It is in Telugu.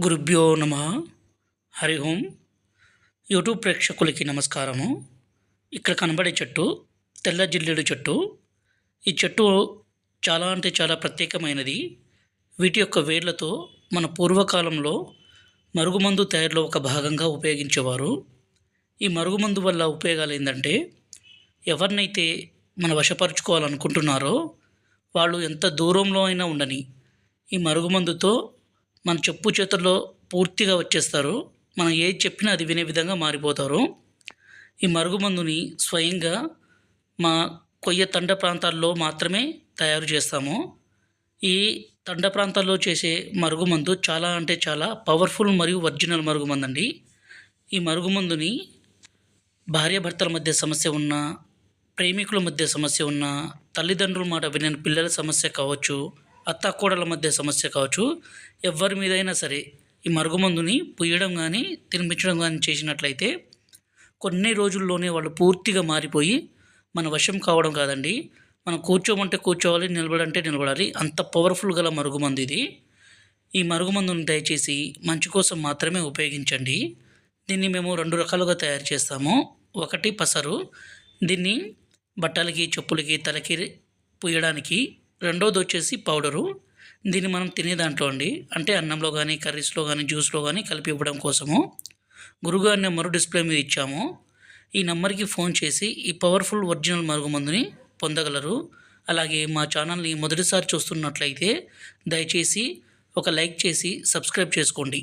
గురుభ్యో నమ. హరి ఓం. యూట్యూబ్ ప్రేక్షకులకి నమస్కారము. ఇక్కడ కనబడే చెట్టు తెల్ల జిల్లేడు చెట్టు. ఈ చెట్టు చాలా అంటే చాలా ప్రత్యేకమైనది. వీటి యొక్క వేర్లతో మన పూర్వకాలంలో మరుగుమందు తయారులో ఒక భాగంగా ఉపయోగించేవారు. ఈ మరుగుమందు వల్ల ఉపయోగాలు ఏంటంటే ఎవరినైతే మన వశపరుచుకోవాలనుకుంటున్నారో వాళ్ళు ఎంత దూరంలో అయినా ఉండని ఈ మరుగుమందుతో మన చెప్పు చేతుల్లో పూర్తిగా వచ్చేస్తారు. మనం ఏది చెప్పినా అది వినే విధంగా మారిపోతారు. ఈ మరుగుమందుని స్వయంగా మా కొయ్య తండ ప్రాంతాల్లో మాత్రమే తయారు చేస్తాము. ఈ తండ ప్రాంతాల్లో చేసే మరుగుమందు చాలా అంటే చాలా పవర్ఫుల్ మరియు ఒరిజినల్ మరుగుమందు అండి. ఈ మరుగుమందుని భార్యాభర్తల మధ్య సమస్య ఉన్న ప్రేమికుల మధ్య సమస్య ఉన్న తల్లిదండ్రుల మాట వినని పిల్లల సమస్య కావచ్చు అత్తాకోడల మధ్య సమస్య కావచ్చు ఎవరి మీదైనా సరే ఈ మరుగుమందుని పుయ్యడం కానీ తినిపించడం కానీ చేసినట్లయితే కొన్ని రోజుల్లోనే వాళ్ళు పూర్తిగా మారిపోయి మన వశం కావడం కాదండి. మనం కూర్చోమంటే కూర్చోవాలి నిలబడంటే నిలబడాలి. అంత పవర్ఫుల్ గల మరుగుమందు ఇది. ఈ మరుగుమందుని దయచేసి మంచి కోసం మాత్రమే ఉపయోగించండి. దీన్ని మేము రెండు రకాలుగా తయారు చేస్తాము. ఒకటి పసరు దీన్ని బట్టలకి చెప్పులకి తలకి పుయ్యడానికి రెండోది వచ్చేసి పౌడరు. దీన్ని మనం తినే దాంట్లో అండి అంటే అన్నంలో కానీ కర్రీస్లో కానీ జ్యూస్లో కానీ కలిపి ఇవ్వడం కోసము గురుగారి నెంబరు డిస్ప్లే మీద ఇచ్చాము. ఈ నెంబర్కి ఫోన్ చేసి ఈ పవర్ఫుల్ ఒరిజినల్ మరుగుమందుని పొందగలరు. అలాగే మా ఛానల్ని మొదటిసారి చూస్తున్నట్లయితే దయచేసి ఒక లైక్ చేసి సబ్స్క్రైబ్ చేసుకోండి.